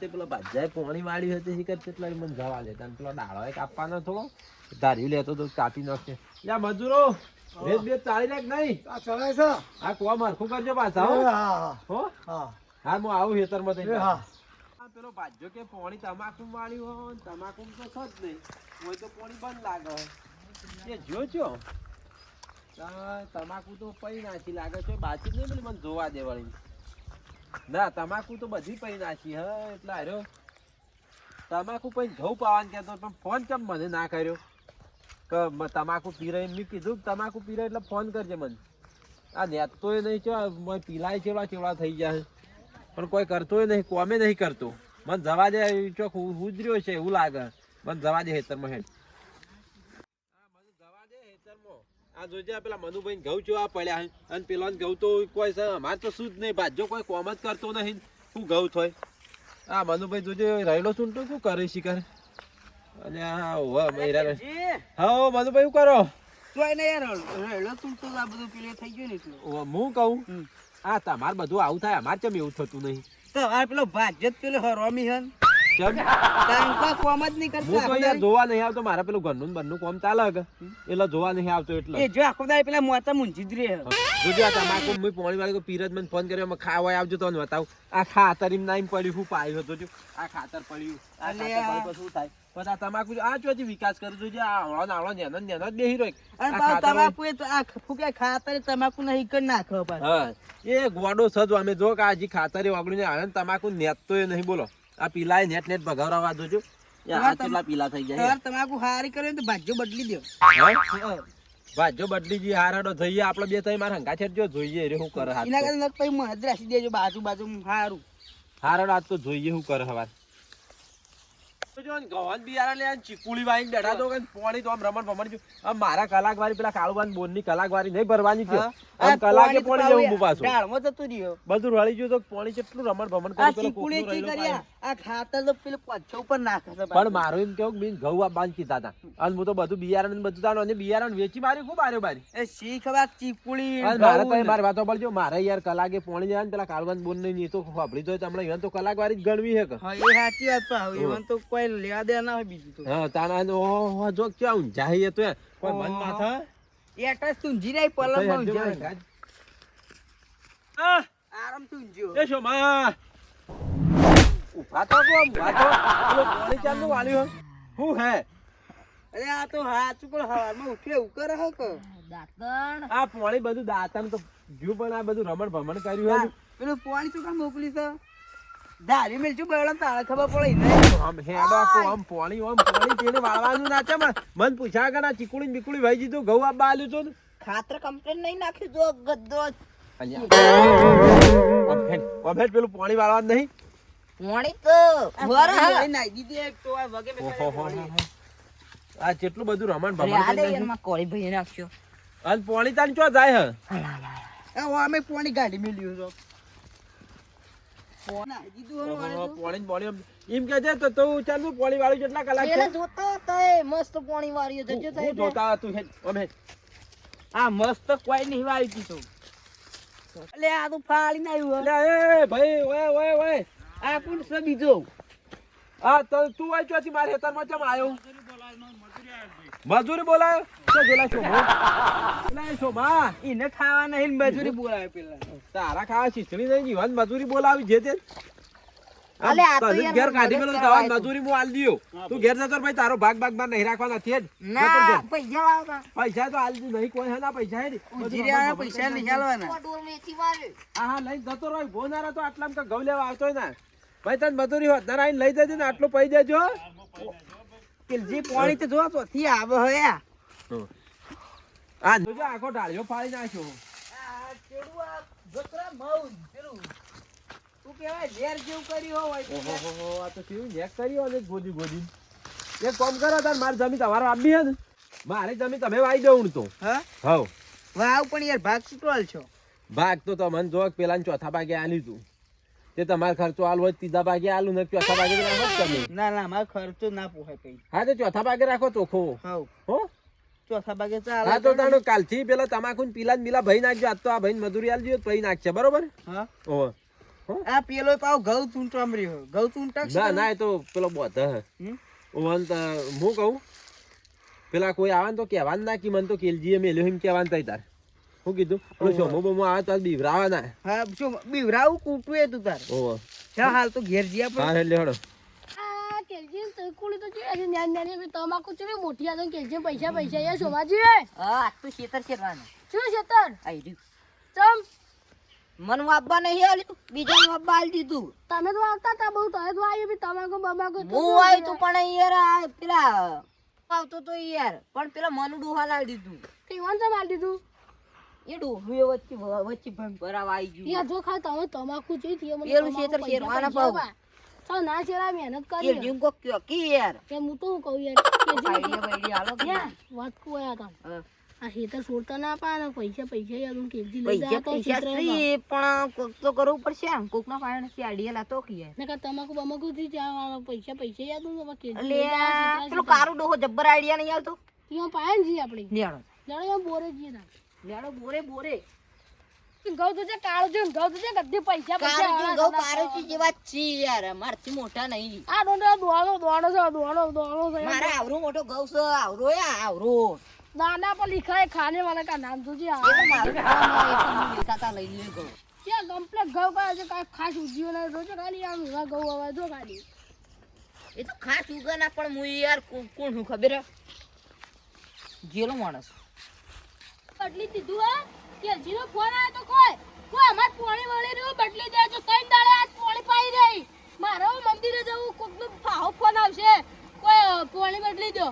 તે પેલો ભાજાએ પોણી વાળી હતી શીખર કેટલા મને જવા લેતા અને પેલો દાળો એક આપવાનો થોડો. ધાર્યું લેતો તો કાપી નાખશે. યા મજૂરો રેત બે ચાલી નાખ નહીં. આ ચલાય છે? આ કુવા મારખું કરજો પાછા હો. હા હો. હા. હા. હું આવું ખેતરમાં હા. પેલો ભાજ્યો કે પોણી તમાકુ વાળ્યું હોય તમાકુ તો જ નહીં. હોય તો પોણી બંધ લાગે એ જો છો તમાકુ તો પઈ નાખી લાગે છે. બાકી નહીં મને જોવા દે વળી ના, તમાકુ તો બધી પઈ નાખી, હ, એટલે હાર્યો તમાકુ પઈ ઘઉં પાવાનું કહેતો, પણ ફોન કેમ મને ના કર્યો? કે તમાકુ પીરાય મેં કીધું તમાકુ પીરાય એટલે ફોન કરજે મને. આ નેતોય નહીં ચો પીલાય ચેવડા ચેવડા થઈ જાય પણ કોઈ કરતોય નહીં, કોમે નહીં કરતો. મને જવા દે ચોક ઉજર્યો છે, એવું લાગે. મને જવા દે હેતરમાં હેડ હા, મને જવા દે હેતરમાં. આ જોજે પેલા મનુભાઈ ઘઉં ચોવા પડ્યા અને પેલો ઘઉં તો કોઈ અમારે તો શું જ નહીં ભાજો કોઈ કોમ જ કરતો નહીં શું ઘઉં થોય? આ મનુભાઈ જોજે રહેલો છું તો શું કરે શિકાર? અને આ હોવા મહિરા. હા મનુભાઈ શું કરો? તોય ને યાર રેલો તું આ બધું પેલે થઈ ગયું ને એટલે. હું કહું. આ તમારે બધું આવું થાય અમારે કેમ એવું થતું નહીં? તો આ પેલો ભાજ્ય પેલો હરોમી હન કેમ? તાન કો કોમ જ નહીં હું તો યાર જોવા નહીં આવતો મારા પેલું ઘરનું ને કોમ ચાલે કે? એટલે જોવા નહીં આવતો એટલે. એ જો આખો દાય પેલા મોતા મુંજી જ રે જોજે આ તમાકુ મુઈ પોણી વાળી પીરજ મને ફોન કર્યો અમે ખાવા આવજો તો ને આ ખાતર એમ નાઈમ પડ્યું હું પાયું હતો જો આ ખાતર પડ્યું. આ ખાતર પડ્યું શું થાય. પછી આ તમાકુ આ ચોથી વિકાસ કરે આ આવળો નેનો નેનો જ બેહી રહ્યો અને પાછું તમાકુ એ આ ફૂકે ખાતર તમાકુ નહીં કરી નાખો પાછું એ ગોડો સજ અમે જો કે આ હજી ખાતર ઓગળીને આવે ને તમાકુ નેત એ નહીં બોલો. આ પીલા નેટ નેટ ભગાવરાવા જોજો. કેટલા પીલા થઈ જાય યાર તમાકુ હારી કરે તો ભાજ્યો બદલી દો? ભાજો બદલી જી હારાડો થઈએ આપણે બે ત્રણ મારા હંગા છેડજો જોઈએ રે હું કરે હાથ એના. કરતા પછી મને રાખી દેજો બાજુ બાજુ હારું. હારાડો આજ તો જોઈએ હું કરે હવાર. જો ગવાન બિયારા લે ચીકુલી વાઈને બેઠા તો કે પોણી તો આમ રમણ ભમણ જો. આમ મારા કલાકવારી પેલા કાળુબાન બોનની કલાકવારી નહીં ભરવાની છે આમ કલાકે પોણી પોણી તો પાછું. ડાળમાં જતું રહ્યો. બધું રળી ગયું તો પોણી કેટલું રમણ ભમણ આ કર્યું પેલો ચીકુડી કોકનું ચી રહેલું કર્યા? આ ખાતર તો પેલું પચ્છો ઉપર નાખે છે પણ મારું એમ કેવું બિન ઘઉં આ બાંધ કીધા હતા અને હું તો બધું બિયારણ બધું તાનું અને બિયારણ વેચી મારી ખૂબ આર્યો બારી. એ શી ખબર ચીકુડી અને મારે તો મારી વાતો પડજો મારે યાર કલાકે પોણી જાય ને પેલા કાળવાન બોન નહીં તો વાપરી તો તમને તો કલાક વારી જ ગણવી હે કે. હા એ સાચી વાત પણ હવે તો કોઈ લેવા દે ના હોય બીજું તો. હા તારા ને ઓહો જો ક્યાં ઊંઝાઈ યાર કોઈ મન. માથા એટસ તું જીરાઈ પલમમાં મારા આ, આરામ તું જો એ શો માં ઊભા તો કોમ ઊભા તો પેલો પોણી ચાલનું વાળ્યું હે? હું હે? અરે આ તો હાચું પણ હવારમાં ઉઠે એવું કરે હે કે આ પોણી બધું દાતણ તો જ્યું પણ આ બધું રમણ ભમણ કર્યું પેલું પાણી શું કામ મોકલી છે? ધારી મેલચું બેવડા તારે ખબર પડે ને આમ હેડો આખું આમ પોણી આમ પોણી તેને વાળવાનું ના છે મન. મન પૂછ્યા કે ના ચીકુડી બીકુડી ઘઉં તો ખાતર નહીં નાખ્યું જો. ગદ્દો પેલું પોણી વાળવાનું નહીં? પાણી તો વરા નાઈ દીધી એક તો આ વગે ઓહો હો હો હો. આ કેટલું બધું રમણ ભમણ કરી નાખ્યું. કોળી ભાઈ નાખ્યો. અને પોણી તાન ચો જાય હે? અમે પાણી ગાડી મેલ્યું છો નાઈ દીધું ઓહો હે હો, વાળું તો. પોણી ને પોણી આમ. એમ કે છે તો તું ચાલનું પોણી વાળું કેટલા કલાક છે. જોતો તય મસ્ત પાણી વાળ્યો હું- હું જોતા તું હેડ, આમ આ મસ્ત કોઈ નહીં વાળી આ તો ફાળી ના આવ્યું અલ્યા, એ ભાઈ ઓય ઓય ઓય. આ કોણ છે બીજો? આ તો તું આય ચોથી મારી આયો. મજૂરી બોલાયો? તો જોલા છો બોલા છો માં એને ખાવા નહીં મજૂરી બોલાવે પેલા. તારા ખાવા શીસણી નહીં જીવન મજૂરી બોલાવી જે તે. અલે આ તો તને યાર ઘેર કાઢી મદદ મેલો મજૂરી હું આલ દિયો તું ઘેર જતો ભાઈ તારો ભાગ ભાગ બાર નહીં રાખવાના છે ના પૈસા લાવતા પૈસા તો આલ નહીં કોઈ હે પૈસા પૈસા નહીં લઈને જતો રહો ગોનારા તો આટલામાં તો ઘઉં લેવા આવતો ના. ભાઈ તને મજૂરી હોત ના લઈ જજે ને આટલું પૈ દેજો. પાણી તો જો તો થી આવે હે આ જોજો આખો ઢાળિયો ફાળી નાખ્યો. કેડું આ જતરા મઉ પેલું તું કેવાય ઝેર જેવું કર્યું હોય. ઓહો આ તો કેવું નેક કર્યો અને ગોદી ગોદી. એક કામ કરો તાર મારી જમીન તમારે આપી હે ને. મારી જમીન તમે વાઈ દઉં તો. હા? હવ. વાવ પણ યાર ભાગ સુટવાલ છો. ભાગ તો તમને જો પેલા ચોથા ભાગે આલી તું. તે તમારે ખર્ચો આલવો હોય તો ત્રીજા ભાગે આલુ ને ચોથા ભાગે રાખો તમે. ના ના મારો ખર્ચો ના પોહાય કઈ હા તો ચોથા ભાગે રાખો ચોખ્ખો. હાવ. હો? ચોથા ભાગે હા તો તાણો કાલથી પેલા તમાકુ ને પીલા ને ભાઈ નાખજો. આજ તો આ ભાઈ મજૂરી આલજો ભાઈ નાખશે. બરોબર? હા. ઓહો. આ પેલો પાવ ઘઉં ચૂંટમ રહ્યો ઘઉં ચૂંટક ના ના? એ તો પેલો બોધ હે. હમ? હું કહું? પેલા કોઈ આવે તો કહેવાનું ના કે મને તો કેલજીએ મેલ્યો એમ કહેવાનું તઈ તાર. શું કીધું? પેલો સોમો બોમો આવે તો બીવરાવાના હા. બીવરાવું કૂટું તું તાર? ઓહો. હાલ તો ઘેર પણ હા એટલે હડો. તો છે નાની નાની તમાકુ ચીડે મોટી આ તો પૈસા પૈસા યાર સોમાજી હા આજ તો શેતર શેરવાનું. શું છતર આઈ રહ્યું. ચમ. મન વાપવા નહીં આલ્યું બીજાને વાપવા આલી દીધું. તમે તો આવતા તા બહુ તમે તો આવ્યું બી તમાકુ બમાકુ હું આવ્યું તું પણ યાર આ પેલા આવતો તો યાર પણ પેલા મન ડોહા લાવી દીધું. આલી ડોહું વચ્ચે વચ્ચે ભરાવા આવી ગયું. યાર જો ખા તમે તમાકુ જોઈ મને પેલું તમાકુ શેરવાના ભાવ. બા. ચાલ ના શેરા મહેનત કે કરી જીવ કયો કે યાર કે હું તો હું કહું યાર કેલજી આઈડિયા બાઈડિયા આલો વાત કોયા તા આ હેતર છોડતા ના પા પૈસા પૈસા યાર હું કેજી લઈ જા તો પૈસા પણ કોક તો કરવું પડશે આમ. કોક ના પાડે નથી આઈડિયા લાતો કે યાર? નકર તમાકુ બમકુ થી ત્યાં પૈસા પૈસા યાર હું એટલે લઈ જા, પેલો કારો ડોહો જબ્બર આઈડિયા નહીં આવતો? ત્યાં પાયા જી આપણે. લેડો જાણે બોરે જી ના. લેડો બોરે બોરે. ખાસ ઉગા ના પણ હું યાર કોણ હું ખબર જેલો માણસ. કટલી દીધું આ કે જીરો ફોન આવ્યો તો કોઈ. કોઈ અમાર પોણી વળી રહ્યું, બદલી દેજો કઈ દાડે આજ પોણી પાઈ રહી. મારો મંદિરે જવું કોક નો ફાહો ફોન આવશે. કોઈ પોણી બદલી દો.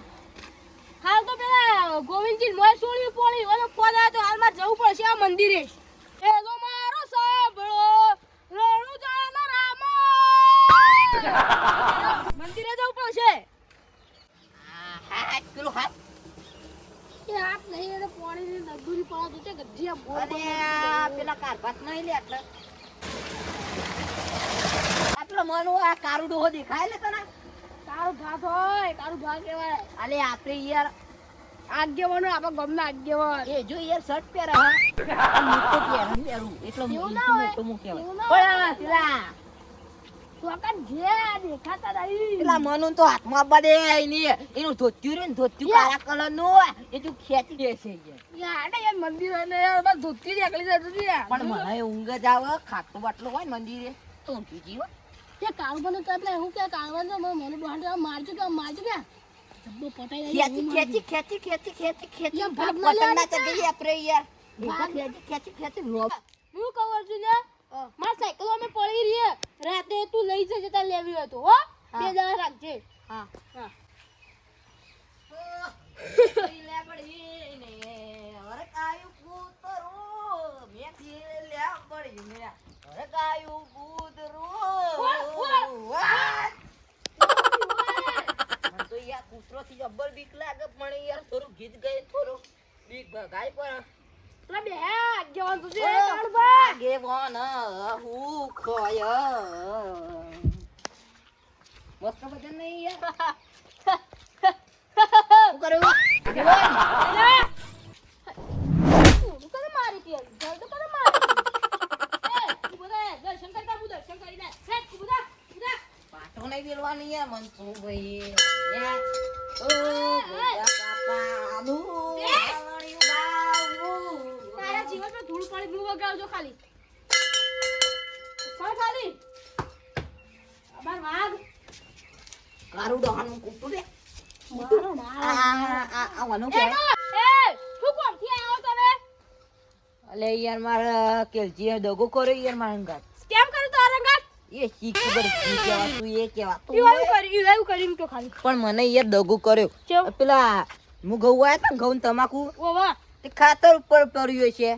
હાલ તો પેલા ગોવિંદજી મોય સોળ્યું પોણી, એનો ફોન આવ્યો તો હાલ મારે જવું પડશે આ મંદિરે. એલો મારો સાંભળો રણુ જાણો રામો મંદિરે જવું પડશે. પેલો હાથ નહીં એને પોણીની નગુરી પડે તો છે ગજિયા બોલ અરે પેલા કારભાત નહીં લે એટલે. આ મનો આ કારું ડોહો દેખાય લે તને? તારું ઘાસ હોય કારું ભાગ કહેવાય. અલે આપણે યાર આગેવાનો આપણા ગામના આગેવાન. એ જો યાર શર્ટ પહેરે હા. મોટો પહેરે. ને એટલે મોટો મોટો મું કહેવાય. એવું ના પણ હોય. આ પેલા ચોકન જે દેખાતા નહીં પેલા મનુ તો હાથમાં આપવા દે એની એનું ધોતિયું રે ને ધોતિયું કાળા કલરનું એ તું ખેંચી દેશે યાર. યાર યાર મંદિર ને યાર બસ ધોતી એકલી જતી હતી પણ મને ઊંઘ જ આવે ખાટલું બાટલું હોય ને મંદિરે. તો ઊંઘી જીવ કે કાળું તો એટલે હું કે કાળવા છે મને બહાર મારજો કે મારજો કે. જબ્બો પટાઈ ખેંચી ખેંચી ખેંચી ખેંચી ખેંચી ખેંચી. ભાગ ના ચગી આપણે યાર. ખેંચી ખેંચી ખેંચી હું કહું છું ને માર સાયકલ અમે પડી રહી રાતે તું લઈ જજે તાર લેવી હોય તો હો. બે હા. રાખજે. હા. હા પેલા બે આગેવાન તું છે કાળુભા મસ્ત નહીં યાર શું મારી મારી બધા દર્શન કરતા દર્શન કરી દે હે બધા બધા પાટો નહીં યાર મનસુભાઈ યાર ઓ ગોજા કાપાનું તારા જીવનમાં ધૂળ પડી વગાવજો ખાલી સર ખાલી અમાર વાઘ કારું ડહાનું કૂટું રે મારો મારો આવ્યો તમે અલે યાર મારા દગો યાર મારા અંગાત કેમ એ શીખ ખબર એ એવું કર્યું એવું તો ખાલી પણ મને યાર દગો કર્યો પેલા હું ઘઉં આવ્યા તા ઘઉં તમાકુ તે ખાતર ઉપર પડ્યું છે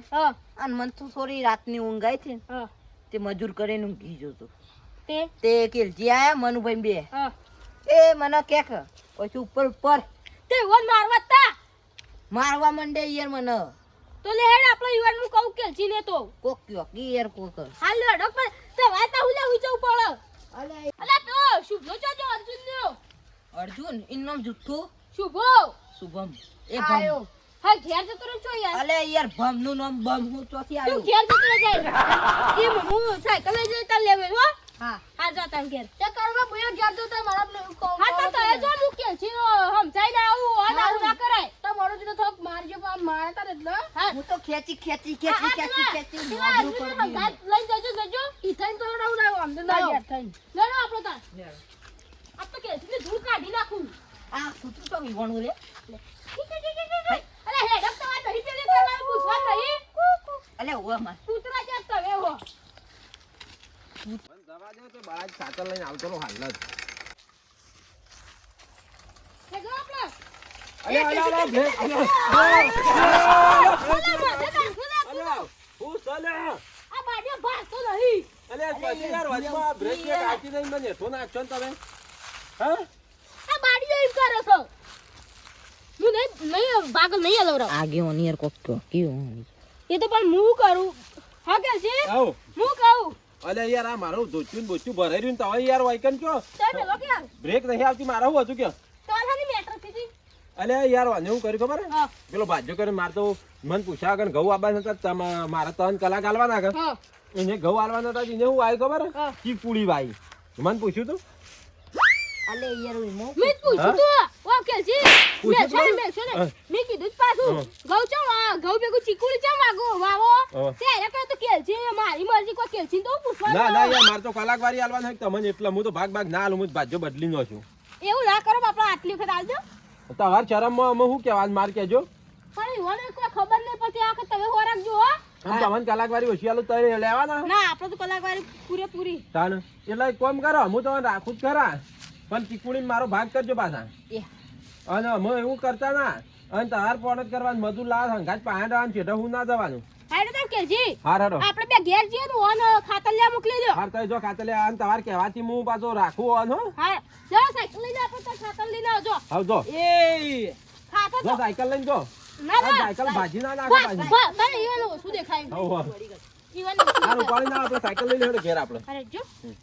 અને મને તો થોડી રાતની ઊંઘ આવી હતી તે મજૂર કરીને ઊંઘી જતો તે તે કેલજી આયા મનુભાઈ બે એ મને કે પછી ઉપર ઉપર. તે વન મારવા તા. મારવા મંડે યાર મને. તો લે હેડ આપણે યુવાન હું કહું કે જીને તો. કોક કયો કે યાર કોક. હાલ ડોક પર. તે વાતા હુલે હુઈ જવું પડે અલે અલે તો શુભો ચાજો અર્જુન નો અર્જુન એનું જુઠ્ઠો? શુભો. શુભમ. એ. ભમ. હા ઘેર જતો રહો છો યાર? અલે યાર ભમનું નામ બમ હું ચોથી તું ઘેર જતો રહે એમ હું સાયકલ લઈ તા લેવે હો. હા. આ જા તાર ઘેર. તે કરવા ભૂયો ઘેર તો મારા હા તો તો એ જો મૂકે છે સમજાઈ ના આવું આ દારૂ ના કરાય. તો મોડું જીતો થોડુંક મારજો પણ મારે તાર એટલે. હું. તો ખેંચી ખેંચી ખેંચી ખેંચી ખેંચી નોબરું કરી દીધું. લઈ જજો જજો. ઈ થઈને તો એવડાવું ના ઘેર થઈને. લડો આપણો તાર. આ તો કે છે ધૂળ કાઢી નાખું. આ કૂતરું તો વિવાણું લે અરે હેડક તો આ નહીં પેલી કરવાનું પૂછવા નહીં. અલે ઓવા માર. કૂતરા ક્યાં તમે હો. મને જવા દે તો બાળા સાયકલ લઈને આવતો રહો હાલ જ ખોલા માથે તાર ખોલા અરે હું ચાલે આ બાડીઓ ભાગતો નહીં અલે પછી યાર વચમાં બ્રેક ને કાચી મને હેઠો નાખશો ને તમે હા આ બાડીઓ એમ કરે છો હું નહીં નહીં ભાગ નહીં હલવરાવ આગે કોક કયો એ તો પણ હું કરું હા કે છે હું કહું અલે યાર આ મારું ધોચું બોચું ભરાઈ રહ્યું તમે યાર વાયકન કયો? બ્રેક નહીં આવતી મારા હું હતું કે? તોલાની અલે યાર વાંધો હું કર્યું ખબર પેલો ભાજ્યો કરીને મારે તો મન પૂછ્યા આગળ ઘઉં આવવાના હતા મારા ત્રણ કલાક હાલવાના હા. એને ઘઉં આલવાના હતા એને હું આવ્યું ખબર કી હા. ચીક પૂડી વાઈ મને પૂછ્યું તું અલે યાર ઓય મો મેં જ પૂછ્યું તું ઓ કે છે મેં છે? મેં છે ને હા. મેં કીધું જ પાછું. હા. ચમ આ ઘઉં ભેગું ચીકુડી ચમ વાગો? વાવો? હા. તે એને કહે તો કેલછી મારી મરજી કોઈ કેલછી તો પૂછવા ના ના યાર મારે તો કલાક વારી આલવાના હોય તમને એટલે હું તો ભાગ ભાગ ના આલું હું તો ભાજ્યો બદલી નો છું. એવું ના કરો બાપા આટલી વખત આવજો તમાર શરમમાં અમે શું કહેવા માર કેજો પણ ઈવોને કોઈ ખબર નહીં પડતી આ વખત તમે હોરાકજો હો. આમ તમને કલાક વારી ઓછી આલું તો લેવાના. ના આપણે તો કલાકવારી પૂરેપૂરી. તાન એટલે કોમ કરો હું તમને રાખું જ ખરા. પણ ચીકુડી મારો ભાગ કરજો પાછા. અને અમે એવું કરતા ના અને તાર પોણત કરવાનું મજૂર લાવ હંગાજ પાંચ આવવાનું છે હું ના જવાનું. હાડે તમે કેલજી હાર હરો. આપણે બે ઘેર જઈએ ને ઓન ખાતર લ્યા મોકલી દો હાર તો જો ખાતર લે અને તમારે કહેવાથી હું પાછો રાખું ઓન હો. હા જો સાયકલ લઈને આપણે તો ખાતર લઈને આવજો. હાવ એ. ખાતર જો સાયકલ લઈને જો. ના ના. સાયકલ ભાજી ના નાખો બસ બસ તને ઈવોને દેખાય? હાવ હાવ ઈવોને ઓછું હારું પાણી ના આપણે સાયકલ લઈને હેડો ઘેર આપણે. અરે જો. હમ.